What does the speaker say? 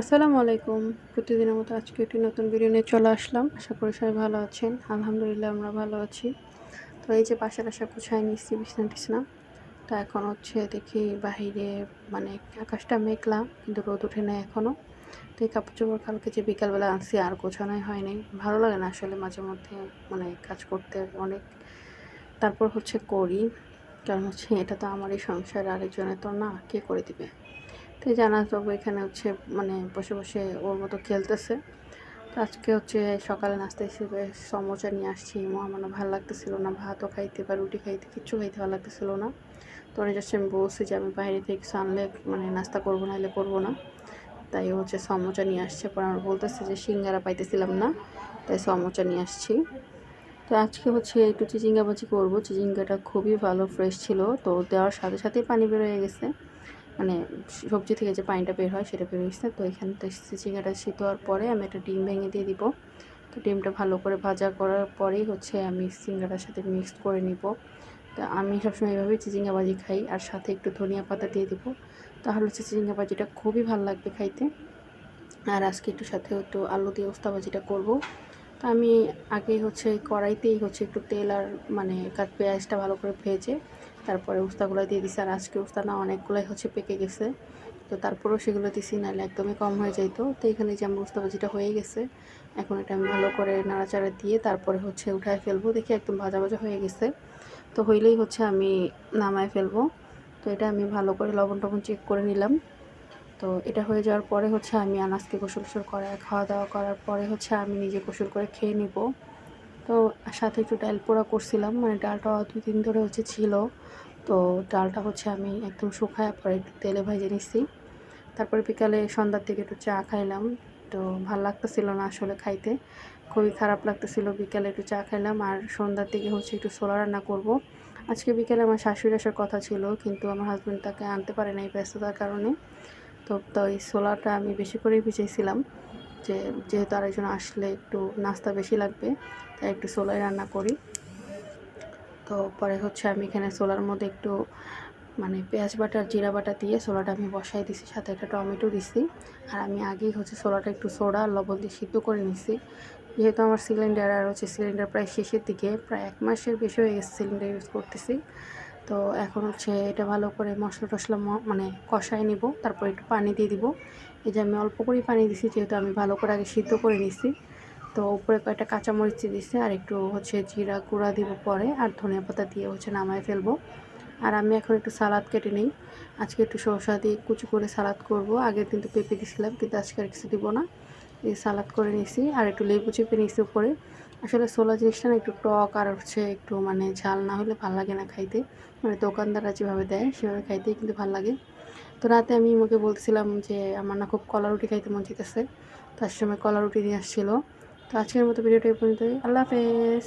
আসসালামু আলাইকুম। প্রতিদিনের মতো আজকে একটি নতুন ভিডিও নিয়ে চলে আসলাম। আশা করি সবাই ভালো আছেন। আলহামদুলিল্লাহ আমরা ভালো আছি। তো এই যে বাসার আশা গুছাই নিচ্ছি বিছনা টিছনা। তো এখন হচ্ছে দেখি বাহিরে মানে আকাশটা মেঘলা, কিন্তু রোদ ওঠে এখনও তো এই কাপড় চোপড় কালকে যে বিকালবেলা আনছি, আর গোছানোই হয়নি। ভালো লাগে না আসলে মাঝে মধ্যে মানে কাজ করতে অনেক। তারপর হচ্ছে করি। কারণ হচ্ছে এটা তো আমারই সংসার, আরেকজনের তো না, কে করে দিবে? তো জানাজ বাবু এখানে হচ্ছে মানে বসে বসে ওর মতো খেলতেছে। তো আজকে হচ্ছে সকালে নাস্তা হিসেবে সমোচা নিয়ে আসছি। আমার ভালো লাগতেছিল না, ভাতও খাইতে বা রুটি খাইতে কিচ্ছু খাইতে ভালো লাগতেছিল না। তো অনেক যাচ্ছে আমি বলছি যে আমি বাইরে থেকে কিছু আনলে মানে নাস্তা করব না হলে করব না। তাই হচ্ছে সমোচা নিয়ে আসছে। পর আমার বলতেছে যে সিঙ্গারা পাইতেছিলাম না, তাই সমোচা নিয়ে আসছি। তো আজকে হচ্ছে একটু চিচিঙ্গা ভাজি করব। চিচিঙ্গাটা খুবই ভালো ফ্রেশ ছিল। তো দেওয়ার সাথে সাথেই পানি বেরোয় গেছে। মানে সবজি থেকে যে পানিটা বের হয় সেটা বের হয়েছে তো এখানে তো চিচিঙ্গাটা শীত হওয়ার পরে আমি একটা ডিম ভেঙে দিয়ে দিব। তো ডিমটা ভালো করে ভাজা করার পরেই হচ্ছে আমি সিঙ্গাটার সাথে মিক্সড করে নিব। তা আমি সবসময় এইভাবেই চিচিঙ্গা ভাজি খাই আর সাথে একটু ধনিয়া পাতা দিয়ে দিব। তাহলে হচ্ছে চিচিঙ্গা ভাজিটা খুবই ভালো লাগবে খাইতে। আর আজকে একটু সাথে একটু আলু দিয়ে উস্তা ভাজিটা করব। তো আমি আগে হচ্ছে কড়াইতেই হচ্ছে একটু তেল আর মানে পেঁয়াজটা ভালো করে ভেজে তারপরে উস্তাগুলো দিয়ে দিছি। আর আজকে উস্তা না অনেকগুলোই হচ্ছে পেকে গেছে। তো তারপরেও সেগুলো দিছি, নাহলে একদমই কম হয়ে যাইতো। তো এখানে যে আমার উস্তা ভাজিটা হয়ে গেছে, এখন এটা আমি ভালো করে নাড়াচাড়া দিয়ে তারপরে হচ্ছে উঠায় ফেলব। দেখি একদম ভাজা ভাজা হয়ে গেছে। তো হইলেই হচ্ছে আমি নামায় ফেলব। তো এটা আমি ভালো করে লবণ টবণ চেক করে নিলাম। তো এটা হয়ে যাওয়ার পরে হচ্ছে আমি আনাজকে গোসল গোসল করা খাওয়া দাওয়া করার পরে হচ্ছে আমি নিজে গোসল করে খেয়ে নিব। তো সাথে একটু ডাল পোড়া করছিলাম মানে ডালটা দুই দিন ধরে হচ্ছে ছিল। তো ডালটা হচ্ছে আমি একদম শুকায় পরে একটু তেলে ভেজে নিচ্ছি তারপরে বিকালে সন্ধ্যার দিকে একটু চা খাইলাম। তো ভালো লাগতেছিল না আসলে খাইতে। খুবই খারাপ লাগতেছিল, বিকালে একটু চা খাইলাম আর সন্ধ্যার দিকে হচ্ছে একটু সোলা রান্না করব। আজকে বিকেলে আমার শাশুড়ি আসার কথা ছিল, কিন্তু আমার হাজব্যান্ড তাকে আনতে পারে না এই ব্যস্ততার কারণে। তো তো এই ছোলাটা আমি বেশি করেই ভিজাইছিলাম যে, যেহেতু আরেকজন আসলে একটু নাস্তা বেশি লাগবে, তাই একটু ছোলাই রান্না করি। তো পরে হচ্ছে আমি এখানে ছোলার মধ্যে একটু মানে পেঁয়াজ বাটা জিরা বাটা দিয়ে ছোলাটা আমি বসাই দিছি, সাথে একটা টমেটো দিছি। আর আমি আগেই হচ্ছে ছোলাটা একটু সোডা আর লবণ দিয়ে সিদ্ধ করে নিছি। যেহেতু আমার সিলিন্ডার আর হচ্ছে সিলিন্ডার প্রায় শেষের দিকে, প্রায় এক মাসের বেশি হয়ে গেছে সিলিন্ডার ইউজ করতেছি। তো এখন হচ্ছে এটা ভালো করে মশলা টশলা মানে কষায় নিব, তারপর একটু পানি দিয়ে দিব। এই যে আমি অল্প করেই পানি দিছি, যেহেতু আমি ভালো করে আগে সিদ্ধ করে নিছি। তো উপরে কয়েকটা কাঁচামরিচ দিছি, আর একটু হচ্ছে জিরা গুঁড়া দিব পরে, আর ধনিয়া পাতা দিয়ে হচ্ছে নামায় ফেলব। আর আমি এখন একটু সালাদ কেটে নিই। আজকে একটু শসা দিয়ে কুচি করে সালাদ করব। আগের দিন তো পেঁপে দিয়েছিলাম কিন্তু আজকে আর কিছু দিব না। এই সালাদ করে নিয়েছি আর একটু লেবু চেপে নিয়েছি উপরে। আসলে ছোলা জিনিসটা না একটু টক আর হচ্ছে একটু মানে ঝাল না হলে ভালো লাগে না খাইতে। মানে দোকানদাররা যেভাবে দেয় সেভাবে খাইতেই কিন্তু ভালো লাগে। তো রাতে আমি মুখে বলছিলাম যে, আমার না খুব কলা রুটি খাইতে মন চাইতেছে। তার সময় কলা রুটি নিয়ে আসছিল। তো আজকের মতো ভিডিওটা এই পর্যন্ত আল্লাহ হাফেজ।